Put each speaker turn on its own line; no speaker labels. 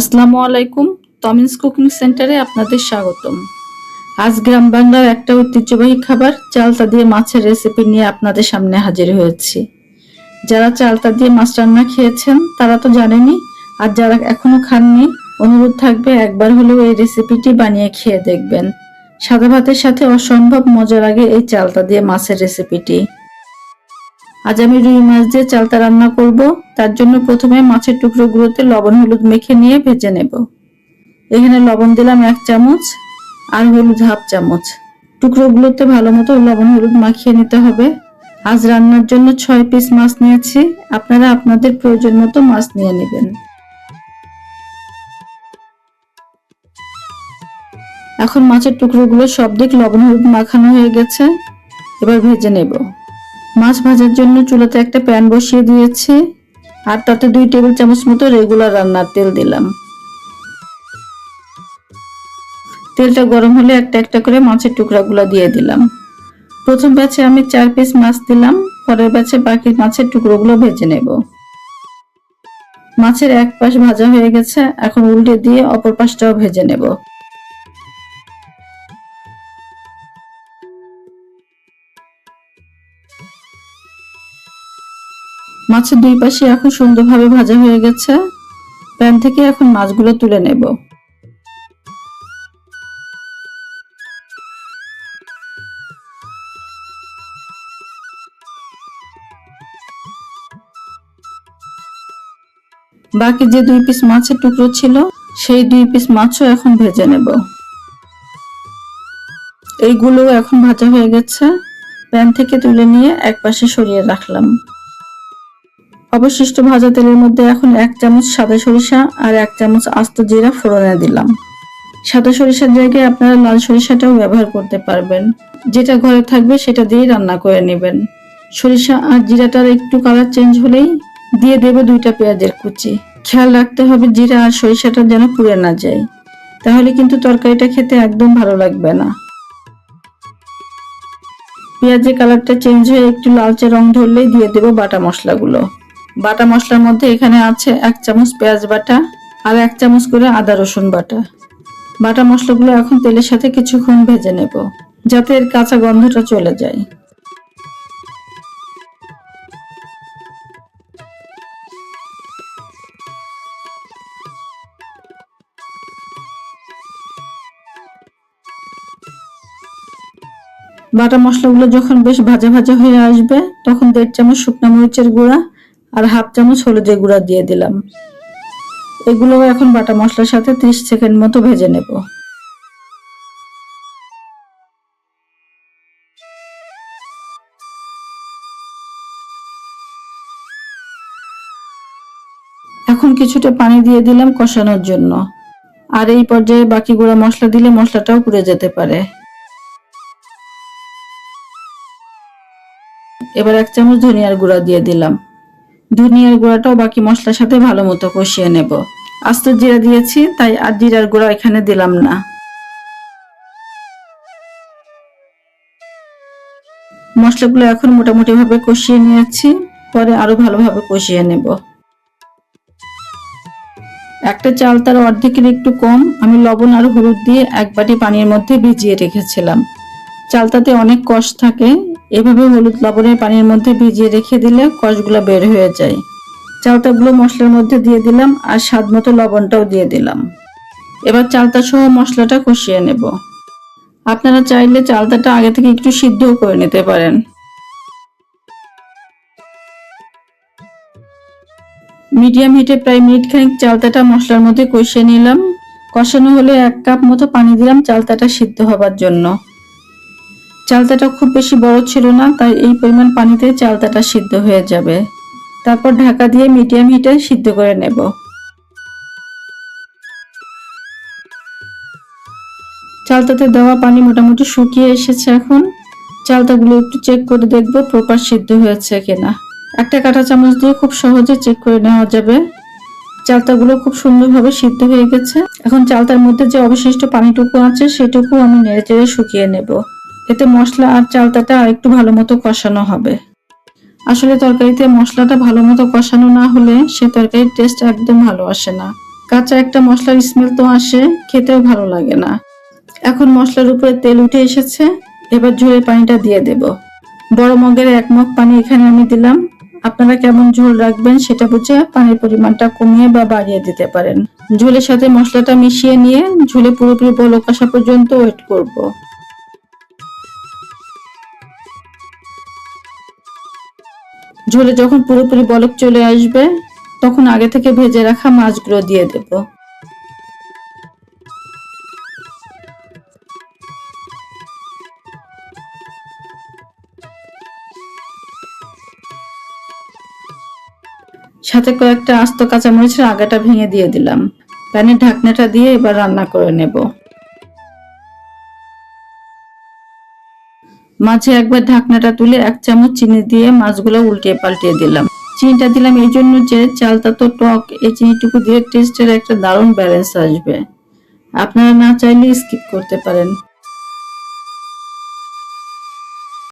আসসালামু আলাইকুম তমিন্স কুকিং সেন্টারে আপনাদের স্বাগতম। আজ গ্রাম বাংলার একটা ঐতিহ্যবাহী খাবার চালতা দিয়ে মাছের রেসিপি নিয়ে আপনাদের সামনে হাজির হয়েছি। যারা চালতা দিয়ে মাছ রান্না খেয়েছেন, তারা তো জানেনই, আর যারা এখনও খাননি, অনুরোধ থাকবে একবার হলেও এই রেসিপিটি বানিয়ে খেয়ে দেখবেন। সাদা ভাতের সাথে অসম্ভব মজা লাগে এই চালতা দিয়ে মাছের রেসিপিটি আজ আমি রুই মাছ দিয়ে চালতা রান্না করব। তার জন্য প্রথমে মাছের টুকরোগুলোতে লবণ, হলুদ মেখে নিয়ে ভেজে নেব। এখানে লবণ দিলাম এক চামচ আর হলুদ হাফ চামচ। টুকরোগুলোতে ভালো মতো লবণ, হলুদ মাখিয়ে নিতে হবে। আজ রান্নার জন্য ছয় পিস মাছ নিয়েছি। আপনারা আপনাদের প্রয়োজন মতো মাছ নিয়ে নেবেন। এখন মাছের টুকরোগুলো সব দিক লবণ, হলুদ মাখানো হয়ে গেছে। এবার ভেজে নেব। মাছ ভাজার জন্য চুলাতে একটা প্যান বসিয়ে দিয়েছি, আর তাতে দুই টেবিল চামচ মতো রেগুলার রান্নার তেল দিলাম। তেলটা গরম হলে একটা একটা করে মাছের টুকরাগুলো দিয়ে দিলাম। প্রথম ব্যাচে আমি চার পিস মাছ দিলাম, পরের ব্যাচে বাকি মাছের টুকরোগুলো ভেজে নেব। মাছের এক পাশ ভাজা হয়ে গেছে, এখন উল্টে দিয়ে অপর পাশটাও ভেজে নেব। মাছের দুই পাশে এখন সুন্দরভাবে ভাজা হয়ে গেছে। প্যান থেকে এখন মাছগুলো তুলে নেব। বাকি যে দুই পিস মাছের টুকরো ছিল, সেই দুই পিস মাছও এখন ভেজে নেব। এইগুলো এখন ভাজা হয়ে গেছে। প্যান থেকে তুলে নিয়ে এক পাশে সরিয়ে রাখলাম। অবশিষ্ট ভাজা তেলের মধ্যে এখন এক চামচ সাদা সরিষা আর এক চামচ আস্ত জিরা ফোড়নে দিলাম। সাদা সরিষার জায়গায় আপনারা লাল সরিষাটাও ব্যবহার করতে পারবেন। যেটা ঘরে থাকবে সেটা দিয়েই রান্না করে নেবেন। সরিষা আর জিরাটার একটু কালার চেঞ্জ হলেই দিয়ে দেব দুইটা পেঁয়াজের কুচি। খেয়াল রাখতে হবে জিরা আর সরিষাটা যেন পুড়ে না যায়। তাহলে কিন্তু তরকারিটা খেতে একদম ভালো লাগবে না। পেঁয়াজের কালারটা চেঞ্জ হয়ে একটু লালচে রং ধরলেই দিয়ে দেবো বাটা মশলাগুলো। বাটা মশলার মধ্যে এখানে আছে এক চামচ পেঁয়াজ বাটা আর এক চামচ করে আদা রসুন বাটা। বাটা মশলাগুলো এখন তেলের সাথে কিছুক্ষণ ভেজে নেব, যাতে এর কাঁচা গন্ধটা চলে যায়। বাটা মশলাগুলো যখন বেশ ভাজা ভাজা হয়ে আসবে, তখন দেড় চামচ শুকনো মরিচের গুঁড়া আর হাফ চামচ হলুদের গুঁড়া দিয়ে দিলাম। এগুলো এখন বাটা মশলার সাথে ত্রিশ সেকেন্ড মতো ভেজে নেব। এখন কিছুটা পানি দিয়ে দিলাম কষানোর জন্য। আর এই পর্যায়ে বাকি গুঁড়া মশলা দিলে মশলাটাও পুড়ে যেতে পারে। এবার এক চামচ ধনিয়ার গুঁড়া দিয়ে দিলাম। ধনিয়ার গুঁড়াটাও বাকি মশলার সাথে ভালো মতো কষিয়ে নেব। আস্ত জিরা দিয়েছি, তাই আর জিরার গুঁড়া এখানে দিলাম না। মশলাগুলো এখন মোটামুটি ভাবে কষিয়ে নিয়েছি, পরে আরও ভালোভাবে কষিয়ে নেব। একটা চাল তার অর্ধেকের একটু কম, আমি লবণ আর হলুদ দিয়ে এক বাটি পানির মধ্যে ভিজিয়ে রেখেছিলাম। চালতাতে অনেক কষ থাকে এভাবে হলুদ লবণের পানির মধ্যে ভিজিয়ে রেখে দিলে কষগুলো বের হয়ে যায়। চালতাগুলো মশলার মধ্যে দিয়ে দিলাম আর স্বাদ মতো লবণটাও দিয়ে দিলাম। এবার চালতা সহ মশলাটা কষিয়ে নেব। আপনারা চাইলে চালতাটা আগে থেকে একটু সিদ্ধও করে নিতে পারেন। মিডিয়াম হিটে প্রায় মিনিট খানিক চালতাটা মশলার মধ্যে কষিয়ে নিলাম। কষানো হলে এক কাপ মতো পানি দিলাম চালতাটা সিদ্ধ হবার জন্য। চালতাটা খুব বেশি বড় ছিল না, তাই এই পরিমাণ পানিতে চালতাটা সিদ্ধ হয়ে যাবে। তারপর ঢাকা দিয়ে মিডিয়াম হিটে সিদ্ধ করে নেব। চালতাতে দেওয়া পানি মোটামুটি শুকিয়ে এসেছে এখন। চালতাগুলো একটু চেক করে দেখব প্রপার সিদ্ধ হয়েছে কিনা। একটা কাঁটা চামচ দিয়ে খুব সহজে চেক করে নেওয়া যাবে। চালতাগুলো খুব সুন্দরভাবে সিদ্ধ হয়ে গেছে। এখন চালতার মধ্যে যে অবশিষ্ট পানিটুকু আছে, সেটুকু আমি নেড়ে চেড়ে শুকিয়ে নেব। এতে মশলা আর চালতাটা আরেকটু ভালো মতো কষানো হবে। আসলে তরকারিতে মশলাটা ভালো মতো কষানো না হলে সে তরকারির টেস্ট একদম ভালো আসে না। কাঁচা একটা মশলার স্মেল তো আসে, খেতেও ভালো লাগে না। এখন মশলার উপরে তেল উঠে এসেছে, এবার ঝোলের পানিটা দিয়ে দেব। বড় মগের এক মগ পানি এখানে আমি দিলাম। আপনারা কেমন ঝোল রাখবেন সেটা বুঝে পানির পরিমাণটা কমিয়ে বা বাড়িয়ে দিতে পারেন। ঝোলের সাথে মশলাটা মিশিয়ে নিয়ে ঝোলে পুরোপুরি বলক আসা পর্যন্ত ওয়েট করব। ঝোলে যখন পুরোপুরি বলক চলে আসবে, তখন আগে থেকে ভেজে রাখা মাছগুলো দিয়ে দেব। সাথে কয়েকটা আস্ত কাঁচামরিচের আগাটা ভেঙে দিয়ে দিলাম। প্যানের ঢাকনাটা দিয়ে এবার রান্না করে নেব। মাঝে একবার ঢাকনাটা তুলে এক চামচ চিনি দিয়ে মাছগুলো উল্টিয়ে পাল্টিয়ে দিলাম। চিনিটা দিলাম এই জন্য যে চালটা তো টক এই চিনিটুকু দিয়ে টেস্টের একটা দারুণ ব্যালেন্স আসবে। আপনারা না চাইলে স্কিপ করতে পারেন।